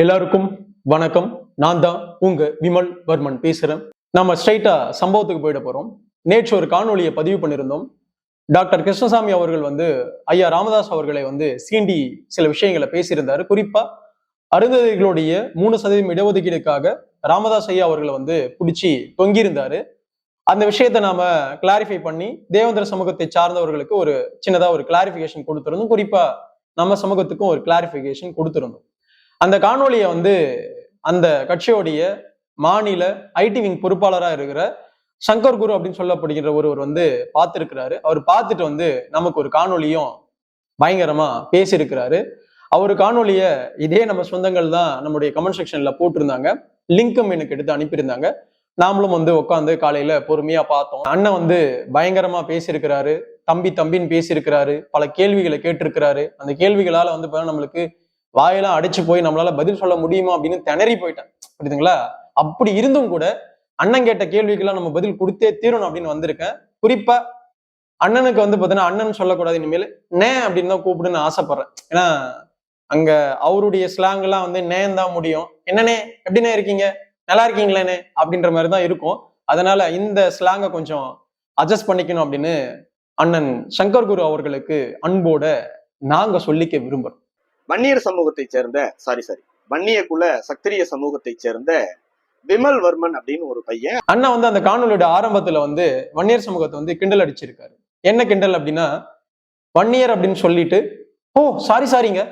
எல்லாருக்கும் வணக்கம். நான் தான் உங்க விமல் வர்மன் பேசுறேன். நம்ம ஸ்ட்ரைட்டா சம்பவத்துக்கு போயிட போறோம். நேற்று ஒரு காணொலியை பதிவு பண்ணியிருந்தோம். டாக்டர் கிருஷ்ணசாமி அவர்கள் வந்து ஐயா ராமதாஸ் அவர்களை வந்து சீண்டி சில விஷயங்களை பேசியிருந்தாரு. குறிப்பா அருந்ததிகளுடைய மூணு சதவீதம் இடஒதுக்கீடுக்காக ராமதாஸ் ஐயா அவர்களை வந்து பிடிச்சி தொங்கியிருந்தாரு. அந்த விஷயத்தை நாம கிளாரிஃபை பண்ணி தேவேந்திர சமூகத்தை சார்ந்தவர்களுக்கு ஒரு சின்னதா ஒரு கிளாரிஃபிகேஷன் கொடுத்திருந்தோம். குறிப்பா நம்ம சமூகத்துக்கும் ஒரு கிளாரிஃபிகேஷன் கொடுத்திருந்தோம். அந்த காணொலியை வந்து அந்த கட்சியோடைய மாநில ஐடி விங் பொறுப்பாளராக இருக்கிற சங்கர் குரு அப்படின்னு சொல்லப்படுகிற ஒருவர் வந்து பார்த்துருக்கிறாரு. அவர் பார்த்துட்டு வந்து நமக்கு ஒரு காணொலியும் பயங்கரமா பேசியிருக்கிறாரு. அவர் காணொலியை இதே நம்ம சொந்தங்கள் தான் நம்முடைய கமெண்ட் செக்ஷன்ல போட்டிருந்தாங்க. லிங்க்கும் எனக்கு எடுத்து அனுப்பியிருந்தாங்க. நாமளும் வந்து உட்காந்து காலையில பொறுமையா பார்த்தோம். அண்ணன் வந்து பயங்கரமா பேசியிருக்கிறாரு. தம்பி தம்பின்னு பேசியிருக்கிறாரு. பல கேள்விகளை கேட்டிருக்கிறாரு. அந்த கேள்விகளால வந்து நம்மளுக்கு வாயெல்லாம் அடிச்சு போய் நம்மளால பதில் சொல்ல முடியுமா அப்படின்னு திணறி போயிட்டேன். புரியுதுங்களா? அப்படி இருந்தும் கூட அண்ணன் கேட்ட கேள்விக்கெல்லாம் நம்ம பதில் கொடுத்தே தீரணும் அப்படின்னு வந்திருக்கேன். குறிப்பா அண்ணனுக்கு வந்து பாத்தீங்கன்னா அண்ணன் சொல்லக்கூடாது இனிமேல் நே அப்படின்னு தான் கூப்பிடுன்னு ஆசைப்படுறேன். ஏன்னா அங்க அவருடைய ஸ்லாங் எல்லாம் வந்து நேன் தான் முடியும். என்னண்ணே எப்படிண்ணே இருக்கீங்க? நல்லா இருக்கீங்களேண்ணே அப்படின்ற மாதிரி தான் இருக்கும். அதனால இந்த ஸ்லாங்கை கொஞ்சம் அட்ஜஸ்ட் பண்ணிக்கணும் அப்படின்னு அண்ணன் சங்கர் குரு அவர்களுக்கு அன்போட நாங்க சொல்லிக்க விரும்புறோம். வன்னியர் சமூகத்தைச் சேர்ந்த சாரி சாரி வன்னிய குல சத்திரிய சமூகத்தைச் சேர்ந்த விமல் வர்மன் அப்படின்னு ஒரு பையன். அண்ணா வந்து அந்த காணொலியோட ஆரம்பத்துல வந்து வன்னியர் சமூகத்தை வந்து கிண்டல் அடிச்சிருக்காரு. என்ன கிண்டல் அப்படின்னா வன்னியர் அப்படின்னு சொல்லிட்டு ஓ சாரி சாரிங்க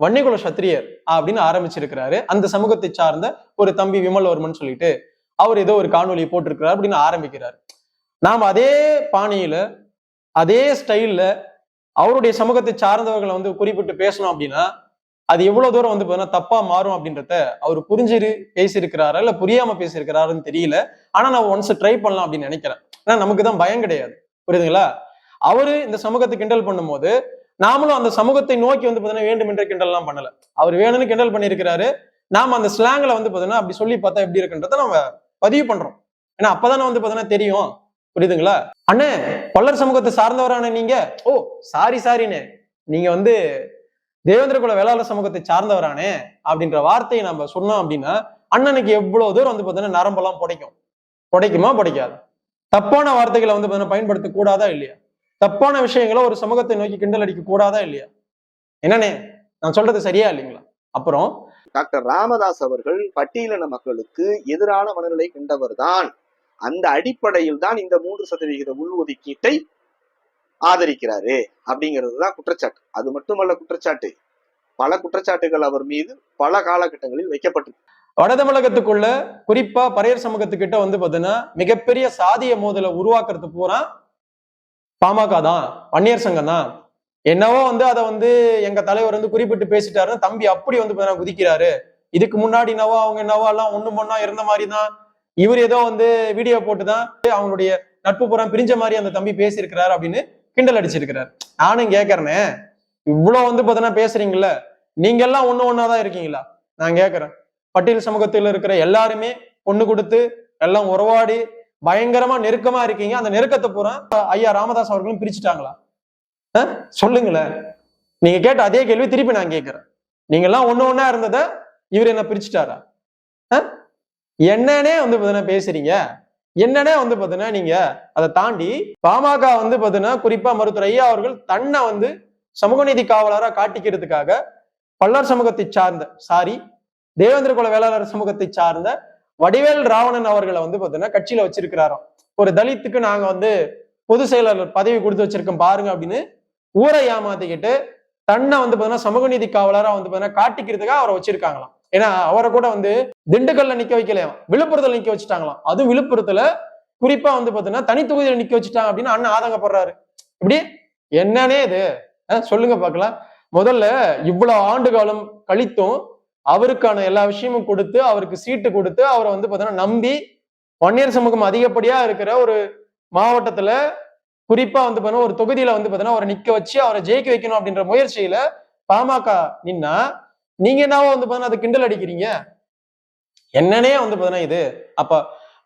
வன்னியகுல சத்திரியர் அப்படின்னு ஆரம்பிச்சிருக்கிறாரு. அந்த சமூகத்தை சார்ந்த ஒரு தம்பி விமல்வர்மன் சொல்லிட்டு அவர் ஏதோ ஒரு காணொலி போட்டிருக்கிறார் அப்படின்னு ஆரம்பிக்கிறார். நாம் அதே பாணியில அதே ஸ்டைல்ல அவருடைய சமூகத்தை சார்ந்தவர்களை வந்து குறிப்பிட்டு பேசணும் அப்படின்னா அது எவ்வளவு தூரம் வந்து பார்த்தீங்கன்னா தப்பா மாறும் அப்படின்றத அவர் புரிஞ்சிரு பேசியிருக்கிறாரா இல்ல புரியாம பேசியிருக்கிறாருன்னு தெரியல. ஆனா நான் ஒன்ஸ் ட்ரை பண்ணலாம் அப்படின்னு நினைக்கிறேன். ஏன்னா நமக்கு தான் பயம் கிடையாது. புரியுதுங்களா? அவரு இந்த சமூகத்தை கிண்டல் பண்ணும்போது நாமளும் அந்த சமூகத்தை நோக்கி வந்து பார்த்தீங்கன்னா வேண்டும் என்ற கிண்டல்லாம் பண்ணல. அவர் வேணும்னு கிண்டல் பண்ணியிருக்கிறாரு. நாம அந்த ஸ்லாங்ல வந்து பார்த்தீங்கன்னா அப்படி சொல்லி பார்த்தா எப்படி இருக்குன்றத நம்ம பதிவு பண்றோம். ஏன்னா அப்பதானே வந்து பார்த்தீங்கன்னா தெரியும். புரியுதுங்களா? அண்ணே பல்லர் சமூகத்தை சார்ந்தவரான நீங்க? ஓ சாரி சாரிண்ணே நீங்க வந்து தேவேந்திர குல வேளாளர் சமூகத்தை சார்ந்தவரானே அப்படின்ற வார்த்தையை நம்ம சொன்னோம் அப்படின்னா அண்ணனுக்கு எவ்வளவு தூரம் வந்து பார்த்தீங்கன்னா நரம்பெல்லாம் புடைக்கும். புடைக்குமா? புடைக்காது. தப்பான வார்த்தைகளை வந்து பார்த்தீங்கன்னா பயன்படுத்த கூடாதா இல்லையா? தப்பான விஷயங்களை ஒரு சமூகத்தை நோக்கி கிண்டல் அடிக்க கூடாதா இல்லையா? என்னனே நான் சொல்றது சரியா இல்லைங்களா? அப்புறம் டாக்டர் ராமதாஸ் அவர்கள் பட்டியலின மக்களுக்கு எதிரான மனநிலை கொண்டவர் தான் அந்த அடிப்படையில் தான் இந்த மூன்று சதவிகித உள்ஒதுக்கீட்டை ஆதரிக்கிறாரு அப்படிங்கிறது தான் குற்றச்சாட்டு. அது மட்டுமல்ல குற்றச்சாட்டு. பல குற்றச்சாட்டுகள் அவர் மீது பல காலகட்டங்களில் வைக்கப்பட்டது வட தமிழகத்துக்குள்ள குறிப்பா பறையர் சமூகத்துக்கிட்ட வந்து பாத்தீங்கன்னா மிகப்பெரிய சாதிய மோதலை உருவாக்குறது பூரா பாமக தான் வன்னியர் சங்கம் தான். என்னவோ வந்து அதை வந்து எங்க தலைவர் வந்து குறிப்பிட்டு பேசிட்டாருன்னு தம்பி அப்படி வந்து பாத்தீங்கன்னா குதிக்கிறாரு. இதுக்கு முன்னாடி என்னவோ அவங்க என்னவோ எல்லாம் ஒண்ணு பொண்ணா இருந்த மாதிரி தான். இவர் ஏதோ வந்து வீடியோ போட்டுதான் அவங்களுடைய நட்பு புறம் பிரிஞ்ச மாதிரி அந்த தம்பி பேசியிருக்கிறாரு அப்படின்னு கிண்டல் அடிச்சிருக்கிறார். நானும் கேட்கறேனே இவ்வளவு வந்து பாத்தீங்கன்னா பேசுறீங்கல்ல நீங்க எல்லாம் ஒண்ணு ஒன்னாதான் இருக்கீங்களா? நான் கேட்கறேன் பட்டியல் சமூகத்தில் இருக்கிற எல்லாருமே பொண்ணு கொடுத்து எல்லாம் உறவாடி பயங்கரமா நெருக்கமா இருக்கீங்க. அந்த நெருக்கத்தை பூரா ஐயா ராமதாஸ் அவர்களும் பிரிச்சுட்டாங்களா? சொல்லுங்களேன். நீங்க கேட்ட அதே கேள்வி திருப்பி நான் கேட்கிறேன் நீங்க எல்லாம் ஒண்ணு ஒண்ணா இருந்ததை இவர் என்ன பிரிச்சுட்டாரா? என்னன்னே வந்து பேசுறீங்க. என்னன்னே வந்து பாத்தீங்கன்னா நீங்க அதை தாண்டி பாமக வந்து பாத்தீங்கன்னா குறிப்பா மருத்துவர் ஐயா அவர்கள் தன்னை வந்து சமூக நீதி காவலரா காட்டிக்கிறதுக்காக பல்லர் சமூகத்தை சார்ந்த சாரி தேவேந்திர குல வேளாளர் சமூகத்தை சார்ந்த வடிவேல் ராவணன் அவர்களை வந்து பாத்தீங்கன்னா கட்சியில வச்சிருக்கிறாராம். ஒரு தலித்துக்கு நாங்க வந்து பொதுச் செயலாளர் பதவி கொடுத்து வச்சிருக்கோம் பாருங்க அப்படின்னு ஊரை ஏமாத்திக்கிட்டு தன்னை வந்து பாத்தீங்கன்னா சமூக நீதி காவலரா வந்து பாத்தீங்கன்னா காட்டிக்கிறதுக்காக அவரை வச்சிருக்காங்களாம். ஏன்னா அவரை கூட வந்து திண்டுக்கல்ல நிக்க வைக்கலையாம் விழுப்புரத்துல நிக்க வச்சுட்டாங்களாம். அதுவும் விழுப்புரத்துல குறிப்பா வந்து பாத்தீங்கன்னா தனி தொகுதியில நிக்க வச்சுட்டாங்க அப்படின்னு அண்ணன் ஆதங்கப்படுறாரு. இப்படி என்னன்னே இது? சொல்லுங்க பார்க்கலாம். முதல்ல இவ்வளவு ஆண்டு காலம் கழித்தும் அவருக்கான எல்லா விஷயமும் கொடுத்து அவருக்கு சீட்டு கொடுத்து அவரை வந்து பாத்தீங்கன்னா நம்பி வன்னியர் சமூகம் அதிகப்படியா இருக்கிற ஒரு மாவட்டத்துல குறிப்பா வந்து பாத்தீங்கன்னா ஒரு தொகுதியில வந்து பாத்தீங்கன்னா அவரை நிக்க வச்சு அவரை ஜெயிக்க வைக்கணும் அப்படின்ற முயற்சியில பாமக நின்னா நீங்க என்னவோ வந்து பாத்தீங்கன்னா அதை கிண்டல் அடிக்கிறீங்க? என்னன்னே வந்து பாத்தீங்கன்னா இது. அப்ப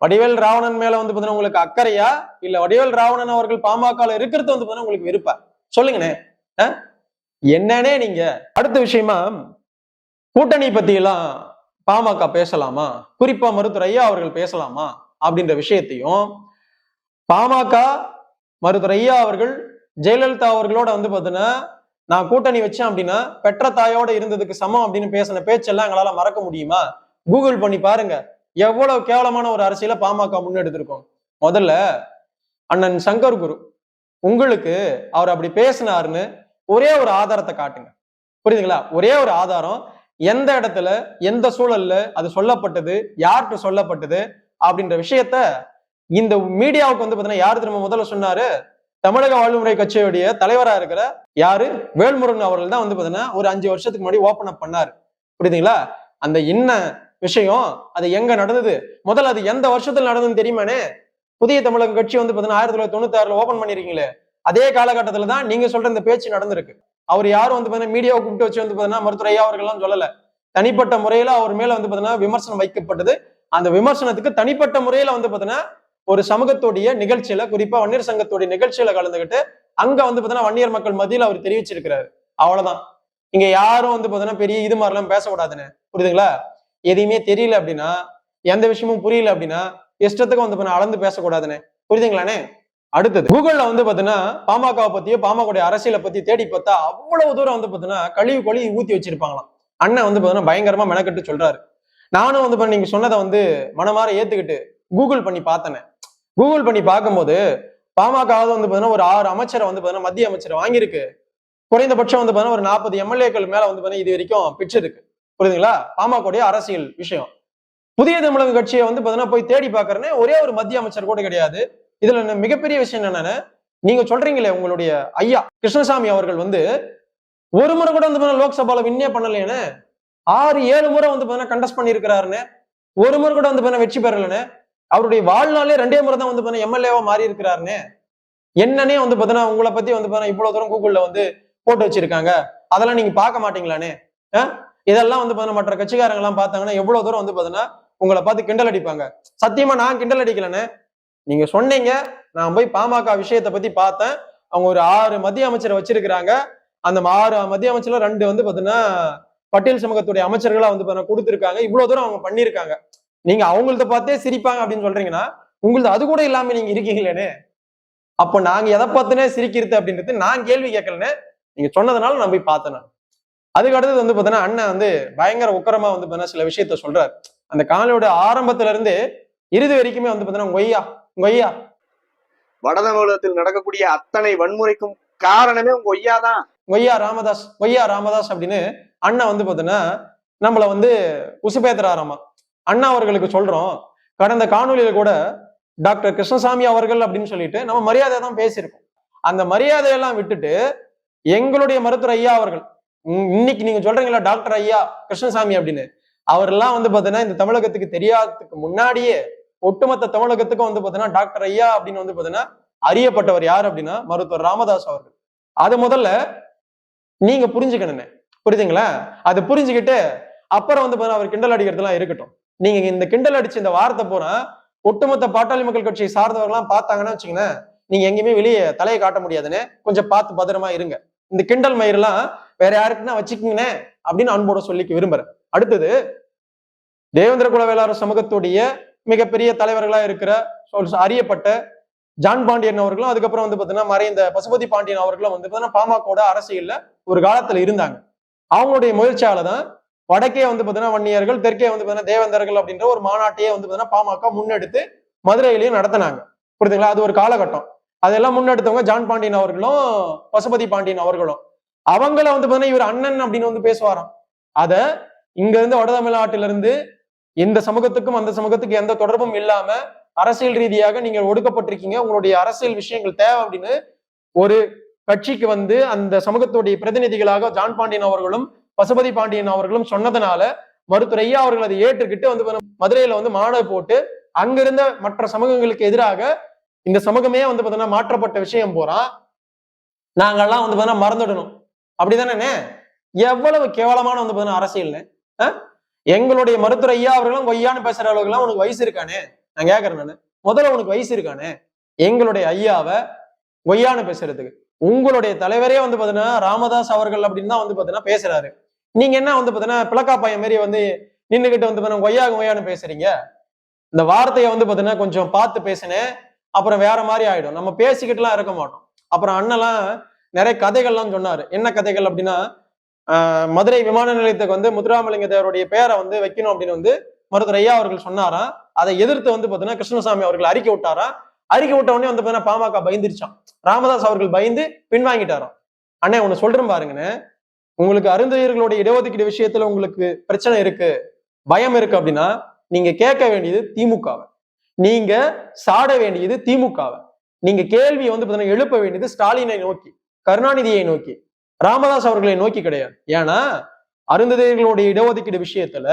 வடிவேல் ராவணன் மேல வந்து பாத்தீங்கன்னா உங்களுக்கு அக்கறையா? இல்ல வடிவேல் ராவணன் அவர்கள் பாமகல இருக்கிறது வந்து பாத்தீங்கன்னா உங்களுக்கு விருப்பா சொல்லுங்கண்ணே என்னன்னே நீங்க. அடுத்த விஷயமா கூட்டணி பத்தி எல்லாம் பாமக பேசலாமா? குறிப்பா மருத்துவரையா அவர்கள் பேசலாமா? அப்படின்ற விஷயத்தையும் பாமக மருத்துவரையா அவர்கள் ஜெயலலிதா அவர்களோட வந்து பாத்தீங்கன்னா நான் கூட்டணி வச்சேன் அப்படின்னா பெற்ற தாயோட இருந்ததுக்கு சமம் அப்படின்னு பேசின பேச்செல்லாம் எங்களால மறக்க முடியுமா? கூகுள் பண்ணி பாருங்க. எவ்வளவு கேவலமான ஒரு அரசியல பாமக முன்னெடுத்திருக்கோம். முதல்ல அண்ணன் சங்கர் குரு உங்களுக்கு அவர் அப்படி பேசினாருன்னு ஒரே ஒரு ஆதாரத்தை காட்டுங்க. புரியுதுங்களா? ஒரே ஒரு ஆதாரம் எந்த இடத்துல எந்த சூழல்ல அது சொல்லப்பட்டது யார்கிட்ட சொல்லப்பட்டது அப்படின்ற விஷயத்த இந்த மீடியாவுக்கு வந்து பாத்தீங்கன்னா யாரு திரும்ப முதல்ல சொன்னாரு? தமிழக வாழ்வுமுறை கட்சியுடைய தலைவரா இருக்கிற யாரு? வேல்முருகன் அவர்கள் தான் வந்து பாத்தீங்கன்னா ஒரு அஞ்சு வருஷத்துக்கு முன்னாடி ஓபன் அப் பண்ணாரு. புரியுதுங்களா? அந்த என்ன விஷயம் அது எங்க நடந்தது? முதல்ல அது எந்த வருஷத்துல நடந்ததுன்னு தெரியுமானே புதிய தமிழக கட்சி வந்து பாத்தீங்கன்னா ஆயிரத்தி தொள்ளாயிரத்தி தொண்ணூத்தி ஆறுல ஓபன் பண்ணிருக்கீங்களே? அதே காலகட்டத்துல தான் நீங்க சொல்ற இந்த பேச்சு நடந்திருக்கு. அவர் யாரும் வந்து பாத்தீங்கன்னா மீடியாவை கூப்பிட்டு வச்சு வந்து பாத்தீங்கன்னா மருத்துவர் ஐயா அவர்கள்லாம் சொல்லல. தனிப்பட்ட முறையில அவர் மேல வந்து பாத்தீங்கன்னா விமர்சனம் வைக்கப்பட்டது. அந்த விமர்சனத்துக்கு தனிப்பட்ட முறையில வந்து பாத்தீங்கன்னா ஒரு சமூகத்துடைய நிகழ்ச்சியில குறிப்பா வன்னியர் சங்கத்துடைய நிகழ்ச்சியில கலந்துகிட்டு அங்க வந்து பாத்தீங்கன்னா வன்னியர் மக்கள் மத்தியில் அவர் தெரிவிச்சிருக்கிறாரு. அவ்வளவுதான். இங்க யாரும் வந்து பாத்தீங்கன்னா பெரிய இது மாதிரி எல்லாம் பேசக்கூடாதுன்னு. புரியுதுங்களா? எதையுமே தெரியல அப்படின்னா எந்த விஷயமும் புரியல அப்படின்னா இஷ்டத்துக்கு வந்து பண்ண அளந்து பேசக்கூடாதுன்னு. புரியுதுங்களானே அடுத்தது கூகுள்ல வந்து பாத்தீங்கன்னா பாமகவை பத்தியோ பாமக அரசியலை பத்தி தேடி பார்த்தா அவ்வளவு தூரம் வந்து பாத்தீங்கன்னா கழிவு கொழி ஊத்தி வச்சிருப்பாங்களாம். அண்ணன் வந்து பாத்தீங்கன்னா பயங்கரமா மெனக்கட்டு சொல்றாரு. நானும் வந்து நீங்க சொன்னதை வந்து மனமாற ஏத்துக்கிட்டு கூகுள் பண்ணி பார்த்தனே. கூகுள் பண்ணி பார்க்கும்போது பாமக வந்து பாத்தீங்கன்னா ஒரு ஆறு அமைச்சரை வந்து பாத்தீங்கன்னா மத்திய அமைச்சர் வாங்கியிருக்கு. குறைந்தபட்சம் வந்து பாத்தீங்கன்னா ஒரு நாற்பது எம்எல்ஏக்கள் மேல வந்து பாத்தீங்கன்னா இது வரைக்கும் பிடிச்சிருக்கு புரியுதுங்களா? பாமகவுடைய அரசியல் விஷயம். புதிய தமிழக கட்சியை வந்து பாத்தீங்கன்னா போய் தேடி பாக்குறேன்னு ஒரே ஒரு மத்திய அமைச்சர் கூட கிடையாது. இதுல என்ன மிகப்பெரிய விஷயம் என்னன்னு நீங்க சொல்றீங்களே உங்களுடைய ஐயா கிருஷ்ணசாமி அவர்கள் வந்து ஒரு முறை கூட வந்து பாத்தீங்கன்னா லோக்சபால வின்னே பண்ணலையேன்னு ஆறு ஏழு முறை வந்து பாத்தீங்கன்னா கண்டஸ்ட் பண்ணியிருக்கிறாருன்னு ஒரு முறை கூட வந்து பாத்தீங்கன்னா வெற்றி பெறலன்னு அவருடைய வாழ்நாளே ரெண்டே முறை தான் வந்து பாத்தீங்கன்னா எம்எல்ஏவா மாறி இருக்கிறாருன்னு என்னன்னே வந்து பாத்தீங்கன்னா உங்களை பத்தி வந்து பாத்தீங்கன்னா இவ்வளவு தூரம் கூகுள்ல வந்து போட்டு வச்சிருக்காங்க. அதெல்லாம் நீங்க பார்க்க மாட்டீங்களானே? இதெல்லாம் வந்து பாத்தீங்கன்னா மற்ற கட்சிக்காரங்க எல்லாம் பார்த்தாங்கன்னா எவ்வளவு தூரம் வந்து பாத்தீங்கன்னா உங்களை பார்த்து கிண்டல் அடிப்பாங்க. சத்தியமா நான் கிண்டல் அடிக்கலன்னு நீங்க சொன்னீங்க. நான் போய் பாமக விஷயத்தை பத்தி பார்த்தேன். அவங்க ஒரு ஆறு மத்திய அமைச்சரை வச்சிருக்கிறாங்க. அந்த ஆறு மத்திய அமைச்சர்ல ரெண்டு வந்து பாத்தீங்கன்னா பட்டியல் சமூகத்துடைய அமைச்சர்களா வந்து பாத்தீங்கன்னா கொடுத்துருக்காங்க. இவ்வளவு தூரம் அவங்க பண்ணியிருக்காங்க. நீங்க அவங்கள்ட்ட பார்த்தே சிரிப்பாங்க அப்படின்னு சொல்றீங்கன்னா உங்களது அது கூட இல்லாம நீங்க இருக்கீங்களேனே? அப்போ நாங்க எதை பார்த்துனே சிரிக்கிறது அப்படின்றது நான் கேள்வி கேட்கலன்னு நீங்க சொன்னதுனால நான் போய் பார்த்தேன் அதுக்கு அடுத்தது வந்து பாத்தீங்கன்னா அண்ணன் வந்து பயங்கர உக்கரமா வந்து பாத்தீங்கன்னா சில விஷயத்த சொல்றாரு. அந்த காலையோட ஆரம்பத்துல இருந்து இறுதி வரைக்குமே வந்து பாத்தீங்கன்னா கொய்யா கொய்யா வடதமிழகத்தில் நடக்கக்கூடிய அத்தனை வன்முறைக்கும் காரணமே உங்க ஒய்யா தான். ஒய்யா ராமதாஸ் ஒய்யா ராமதாஸ் அப்படின்னு அண்ணன் வந்து பாத்தீங்கன்னா நம்மள வந்து உசுபேத்துறாராமா அண்ணா அவர்களுக்கு சொல்றோம். கடந்த காணொலியில கூட டாக்டர் கிருஷ்ணசாமி அவர்கள் அப்படின்னு சொல்லிட்டு நம்ம மரியாதை தான் பேசியிருக்கோம். அந்த மரியாதையெல்லாம் விட்டுட்டு எங்களுடைய மருத்துவர் ஐயா அவர்கள் உம் இன்னைக்கு நீங்க சொல்றீங்களா டாக்டர் ஐயா கிருஷ்ணசாமி அப்படின்னு அவரெல்லாம் வந்து பாத்தீங்கன்னா இந்த தமிழகத்துக்கு தெரியாததுக்கு முன்னாடியே ஒட்டுமொத்த தமிழகத்துக்கும் வந்து பாத்தீங்கன்னா டாக்டர் ஐயா அப்படின்னு வந்து பாத்தீங்கன்னா அறியப்பட்டவர் யார் அப்படின்னா மருத்துவர் ராமதாஸ் அவர்கள். அது முதல்ல நீங்க புரிஞ்சுக்கணுன்னு புரியுதுங்களா? அது புரிஞ்சுக்கிட்டு அப்புறம் வந்து பாத்தீங்கன்னா அவர் கிண்டல் அடிக்கிறதுலாம் இருக்கட்டும். நீங்க இந்த கிண்டல் அடிச்சு இந்த வார்த்தை பூரா ஒட்டுமொத்த பாட்டாளி மக்கள் கட்சியை சார்ந்தவர்கள்லாம் பார்த்தாங்கன்னா வச்சுங்களேன் நீங்க எங்கேயுமே வெளியே தலையை காட்ட முடியாதுன்னு கொஞ்சம் பார்த்து பத்திரமா இருங்க. இந்த கிண்டல் மயிரெல்லாம் வேற யாருக்குன்னா வச்சுக்கீங்கண்ணே அப்படின்னு அன்போட சொல்லிக்க விரும்புறேன். அடுத்தது தேவேந்திர குல வேளாளர் சமூகத்துடைய மிகப்பெரிய தலைவர்களா இருக்கிற அறியப்பட்ட ஜான் பாண்டியன் அவர்களும் அதுக்கப்புறம் வந்து பாத்தீங்கன்னா மறைந்த பசுபதி பாண்டியன் அவர்களும் வந்து பாத்தீங்கன்னா பாமகோட அரசியல்ல ஒரு காலத்துல இருந்தாங்க. அவங்களுடைய முயற்சியால தான் வடக்கே வந்து பாத்தீங்கன்னா வன்னியர்கள் தெற்கே வந்து பாத்தீங்கன்னா தேவேந்தர்கள் அப்படின்ற ஒரு மாநாட்டையே வந்து பாத்தீங்கன்னா பாமக முன்னெடுத்து மதுரையிலையும் நடத்தினாங்க. புரியுதுங்களா? அது ஒரு காலகட்டம். அதெல்லாம் முன்னெடுத்தவங்க ஜான் பாண்டியன் அவர்களும் பசுபதி பாண்டியன் அவர்களும். அவங்கள வந்து பாத்தீங்கன்னா இவர் அண்ணன் அப்படின்னு வந்து பேசுவாராம். அத இங்க இருந்து வடதமிழ்நாட்டில இருந்து எந்த சமூகத்துக்கும் அந்த சமூகத்துக்கு எந்த தொடர்பும் இல்லாம அரசியல் ரீதியாக நீங்கள் ஒடுக்கப்பட்டிருக்கீங்க. உங்களுடைய அரசியல் விஷயங்கள் தேவை அப்படின்னு ஒரு கட்சிக்கு வந்து அந்த சமூகத்துடைய பிரதிநிதிகளாக ஜான் பாண்டியன் அவர்களும் பசுபதி பாண்டியன் அவர்களும் சொன்னதுனால மருத்துவர் ஐயா அவர்கள் அதை ஏற்றுக்கிட்டு வந்து மதுரையில வந்து மாநாடு போட்டு அங்கிருந்த மற்ற சமூகங்களுக்கு எதிராக இந்த சமூகமே வந்து பாத்தீங்கன்னா மாற்றப்பட்ட விஷயம் போறான் நாங்கெல்லாம் வந்து பாத்தீங்கன்னா மறந்துடணும். அப்படிதானே எவ்வளவு கேவலமான வந்து பாத்தீங்கன்னா அரசியல்னு எங்களுடைய மருத்துவர் ஐயா அவர்களும் கொய்யான்னு பேசுற அளவுக்குலாம் உனக்கு வயசு இருக்கானே? நான் கேக்குறேன் நானு. முதல்ல உனக்கு வயசு இருக்கானே? எங்களுடைய ஐயாவை கொய்யான்னு பேசுறதுக்கு. உங்களுடைய தலைவரே வந்து பாத்தீங்கன்னா ராமதாஸ் அவர்கள் அப்படின்னு தான் வந்து பாத்தீங்கன்னா பேசுறாரு. நீங்க என்ன வந்து பாத்தீங்கன்னா பிளக்கா பையன் மாரி வந்து நின்னுகிட்டு வந்து பாத்தீங்கன்னா கொய்யா கொய்யான்னு பேசுறீங்க. இந்த வார்த்தையை வந்து பாத்தீங்கன்னா கொஞ்சம் பார்த்து பேசினேன். அப்புறம் வேற மாதிரி ஆயிடும். நம்ம பேசிக்கிட்டுலாம் இருக்க மாட்டோம். அப்புறம் அண்ணெல்லாம் நிறைய கதைகள்லாம் சொன்னாரு. என்ன கதைகள் அப்படின்னா ஆஹ் மதுரை விமான நிலையத்துக்கு வந்து முத்துராமலிங்க தேவருடைய பேரை வந்து வைக்கணும் அப்படின்னு வந்து மருத்துவர் ஐயா அவர்கள் சொன்னாராம். அதை எதிர்த்து வந்து பாத்தீங்கன்னா கிருஷ்ணசாமி அவர்கள் அறிக்கை விட்டாராம். அறிக்கை விட்ட உடனே வந்து பாத்தீங்கன்னா பாமக பயந்துருச்சான் ராமதாஸ் அவர்கள் பயந்து பின்வாங்கிட்டாராம். அண்ணே ஒன்னு சொல்றேன் பாருங்கண்ணே. உங்களுக்கு அருந்தையர்களுடைய இடஒதுக்கீடு விஷயத்துல உங்களுக்கு பிரச்சனை இருக்கு பயம் இருக்கு அப்படின்னா நீங்க கேட்க வேண்டியது திமுகவை. நீங்க சாட வேண்டியது திமுகவை. நீங்க கேள்வியை வந்து பாத்தீங்கன்னா எழுப்ப வேண்டியது ஸ்டாலினை நோக்கி கருணாநிதியை நோக்கி. ராமதாஸ் அவர்களை நோக்கி கிடையாது. ஏன்னா அருந்ததியர்களுடைய இடஒதுக்கீடு விஷயத்துல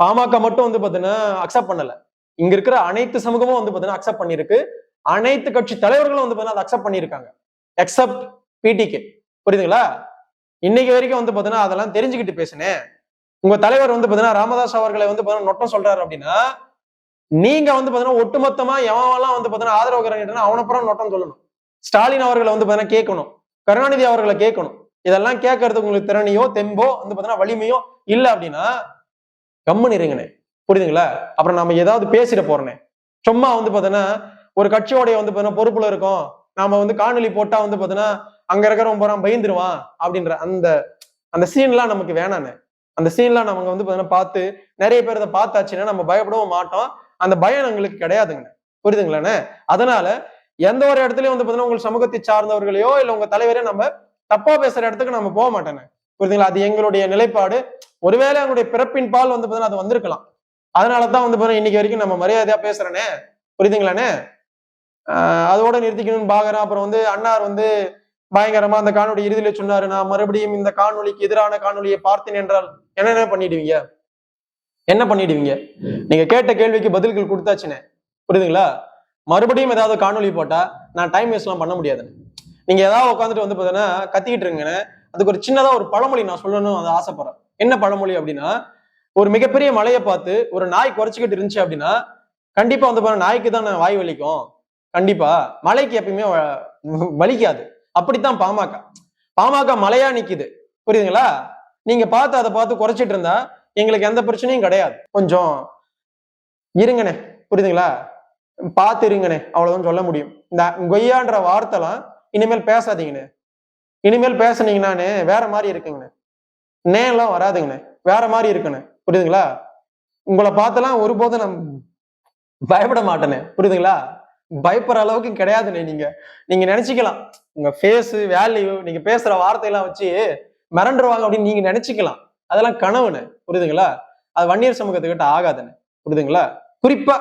பாமக மட்டும் வந்து பாத்தீங்கன்னா அக்செப்ட் பண்ணல. இங்க இருக்கிற அனைத்து சமூகமும் வந்து பாத்தீங்கன்னா அக்செப்ட் பண்ணிருக்கு அனைத்து கட்சி தலைவர்களும் வந்து பாத்தீங்கன்னா அதை அக்செப்ட் பண்ணியிருக்காங்க. எக்ஸப்ட் பிடிகே புரியுதுங்களா? இன்னைக்கு வரைக்கும் வந்து பார்த்தீங்கன்னா அதெல்லாம் தெரிஞ்சுக்கிட்டு பேசினேன் உங்க தலைவர் வந்து பார்த்தீங்கன்னா ராமதாஸ் அவர்களை வந்து பார்த்தீங்கன்னா நொட்டம் சொல்றாரு அப்படின்னா நீங்க வந்து பார்த்தீங்கன்னா ஒட்டுமொத்தமா எவன்லாம் வந்து பாத்தீங்கன்னா அவனை அவனப்புறம் நொட்டம் சொல்லணும் ஸ்டாலின் அவர்களை வந்து பார்த்தீங்கன்னா கேட்கணும் கருணாநிதி அவர்களை கேட்கணும் இதெல்லாம் கேட்கறதுக்கு உங்களுக்கு திறனையோ தெம்போ வந்து பார்த்தீங்கன்னா வலிமையோ இல்லை அப்படின்னா கம்முன்னு இருங்கண்ணே புரியுதுங்களா அப்புறம் நம்ம ஏதாவது பேசிட போறேனே சும்மா வந்து பார்த்தீங்கன்னா ஒரு கட்சியோடைய வந்து பார்த்தீங்கன்னா பொறுப்புல இருக்கும் நாம வந்து காணொலி போட்டா வந்து பார்த்தீங்கன்னா அங்க இருக்கிறவன் போறான் பயந்துருவான் அப்படின்ற அந்த அந்த சீன்லாம் நமக்கு வேணாண்ணே அந்த சீன்லாம் நமக்கு வந்து பார்த்தீங்கன்னா பார்த்து நிறைய பேர் அதை பார்த்தாச்சுன்னா நம்ம பயப்படவும் மாட்டோம். அந்த பயம் எங்களுக்கு கிடையாதுங்க புரியுதுங்களாண்ணே அதனால எந்த ஒரு இடத்துலயும் வந்து பாத்தீங்கன்னா உங்கள் சமூகத்தை சார்ந்தவர்களையோ இல்ல உங்க தலைவரையோ நம்ம தப்பா பேசுற இடத்துக்கு நம்ம போக மாட்டேன்னு புரியுதுங்களா? அது எங்களுடைய நிலைப்பாடு. ஒருவேளை அவங்களுடைய பிறப்பின் பால் வந்து பாத்தீங்கன்னா அது வந்திருக்கலாம். அதனாலதான் வந்து பாத்தீங்கன்னா இன்னைக்கு வரைக்கும் நம்ம மரியாதையா பேசுறேனே. புரியுதுங்களாண்ணே ஆஹ் அதோட நிறுத்திக்கணும்னு பாக்குறேன். அப்புறம் வந்து அண்ணார் வந்து பயங்கரமா அந்த காணொலி இறுதியில சொன்னாரு நான் மறுபடியும் இந்த காணொலிக்கு எதிரான காணொலியை பார்த்தேன் என்றால் என்னென்ன பண்ணிடுவீங்க? என்ன பண்ணிடுவீங்க? நீங்க கேட்ட கேள்விக்கு பதில்கள் கொடுத்தாச்சுனே. புரியுதுங்களா? மறுபடியும் ஏதாவது காணொலி போட்டா நான் டைம் வேஸ்ட் எல்லாம் பண்ண முடியாது. நீங்க ஏதாவது உட்காந்துட்டு வந்து பாத்தீங்கன்னா கத்திக்கிட்டு இருங்கன்னு அதுக்கு ஒரு சின்னதா ஒரு பழமொழி நான் சொல்லணும்னு அதை ஆசைப்படுறேன். என்ன பழமொழி அப்படின்னா ஒரு மிகப்பெரிய மலையை பார்த்து ஒரு நாய் குறைச்சிக்கிட்டு இருந்துச்சு அப்படின்னா கண்டிப்பா வந்து பாருங்க நாய்க்கு தான் வாய் வலிக்கும். கண்டிப்பா. மலைக்கு எப்பயுமே வ- வலிக்காது. அப்படித்தான் பாமக. பாமக மலையா நிக்குது. புரியுதுங்களா? நீங்க பார்த்து அதை பார்த்து குறைச்சிட்டு இருந்தா எங்களுக்கு எந்த பிரச்சனையும் கிடையாது. கொஞ்சம் இருங்கண்ணே. புரியுதுங்களா? பார்த்து இருங்கண்ணே. அவ்வளவுதான் சொல்ல முடியும். இந்த கொய்யான்ற வார்த்தைலாம் இனிமேல் பேசாதீங்கண்ணே. இனிமேல் பேசுனீங்கன்னானே வேற மாதிரி இருக்குங்கண்ணே. நேலாம் வராதுங்கண்ணே. வேற மாதிரி இருக்குண்ணே. புரியுதுங்களா? உங்களை பார்த்தெல்லாம் ஒருபோதும் நான் பயப்பட மாட்டேனே புரியுதுங்களா? பயப்படுற அளவுக்கு கிடையாதுண்ணே நீங்க. நீங்க நினைச்சுக்கலாம். உங்க ஃபேஸ் வேல்யூ நீங்க பேசுற வார்த்தையெல்லாம் வச்சு மிரண்டுருவாங்க அப்படின்னு நீங்க நினைச்சுக்கலாம். அதெல்லாம் கனவுண்ணே. புரியுதுங்களா? அது வன்னியர் சமூகத்துக்கிட்ட ஆகாதுண்ணே. புரியுதுங்களா? குறிப்பா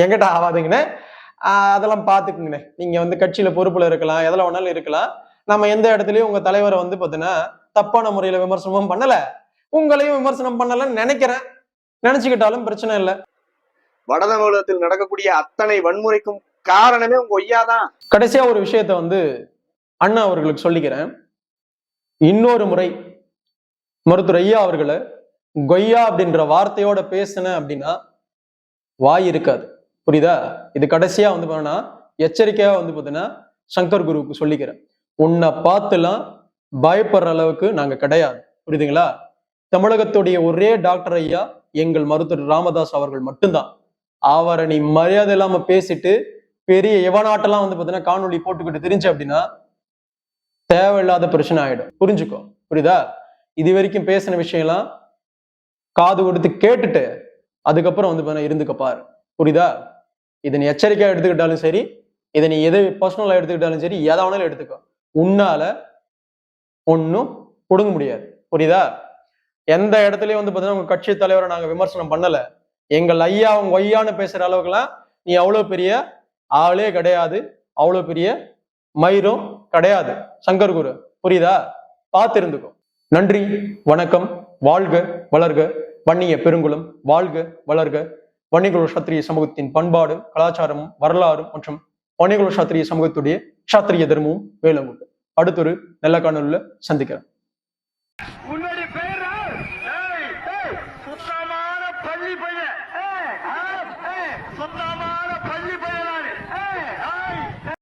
எங்கிட்ட ஆகாதுங்கண்ணே. அதெல்லாம் பாத்துக்குங்கண்ணே. நீங்க வந்து கட்சியில பொறுப்புல இருக்கலாம் எதில் வேணாலும் இருக்கலாம். நம்ம எந்த இடத்துலயும் உங்க தலைவரை வந்து பாத்தீங்கன்னா தப்பான முறையில விமர்சனமும் பண்ணல. உங்களையும் விமர்சனம் பண்ணலன்னு நினைக்கிறேன். நினைச்சுக்கிட்டாலும் பிரச்சனை இல்லை. வடதமிழகத்தில் நடக்கக்கூடிய அத்தனை வன்முறைக்கும் காரணமே உங்க ஒய்யாதான். கடைசியா ஒரு விஷயத்த வந்து அண்ணா அவர்களுக்கு சொல்லிக்கிறேன். இன்னொரு முறை மருத்துவர் ஐயா அவர்களை கொய்யா அப்படின்ற வார்த்தையோட பேசுனேன் அப்படின்னா வாய் இருக்காது. புரியுதா? இது கடைசியா வந்து பார்த்தோன்னா எச்சரிக்கையா வந்து பார்த்தீங்கன்னா சங்கர் குருவுக்கு சொல்லிக்கிறேன். உன்னை பார்த்துலாம் பயப்படுற அளவுக்கு நாங்க கிடையாது. புரியுதுங்களா? தமிழகத்துடைய ஒரே டாக்டர் ஐயா எங்கள் மருத்துவர் ராமதாஸ் அவர்கள் மட்டும்தான். அவரை நீ மரியாதை இல்லாம பேசிட்டு பெரிய எவனாட்டெல்லாம் வந்து பார்த்தீங்கன்னா காணொலி போட்டுக்கிட்டு தெரிஞ்சு அப்படின்னா தேவையில்லாத பிரச்சனை ஆயிடும். புரிஞ்சுக்கோ? புரியுதா? இது வரைக்கும் பேசின விஷயம்லாம் காது கொடுத்து கேட்டுட்டு அதுக்கப்புறம் வந்து பார்த்தீங்கன்னா இருந்துக்க பாரு. புரியுதா? இதை நீ எச்சரிக்கையா எடுத்துக்கிட்டாலும் சரி இதை நீ எது பர்சனலா எடுத்துக்கிட்டாலும் சரி எதை வேணாலும் எடுத்துக்கோ. உன்னால ஒன்றும் கொடுங்க முடியாது. புரியுதா? எந்த இடத்துலயும் வந்து பார்த்தீங்கன்னா உங்க கட்சி தலைவரை நாங்க விமர்சனம் பண்ணல. எங்கள் ஐயா அவங்க ஒய்யான்னு பேசுற அளவுக்குலாம் நீ அவ்வளவு பெரிய ஆளே கிடையாது. அவ்வளவு பெரிய மயிரும் கிடையாது. சங்கர் குரு புரியுதா? பார்த்து நன்றி வணக்கம் வாழ்க வளர்க வன்னிய பெருங்குளம் வாழ்க வளர்க. வன்னிகுல சத்திரிய சமூகத்தின் பண்பாடு கலாச்சாரமும் வரலாறும் மற்றும் வன்னிகுல சத்திரிய சமூகத்துடைய சாத்திரிய தர்மமும் வேலங்குண்டு அடுத்தொரு நல்ல காணொலியில் சந்திக்கிறேன்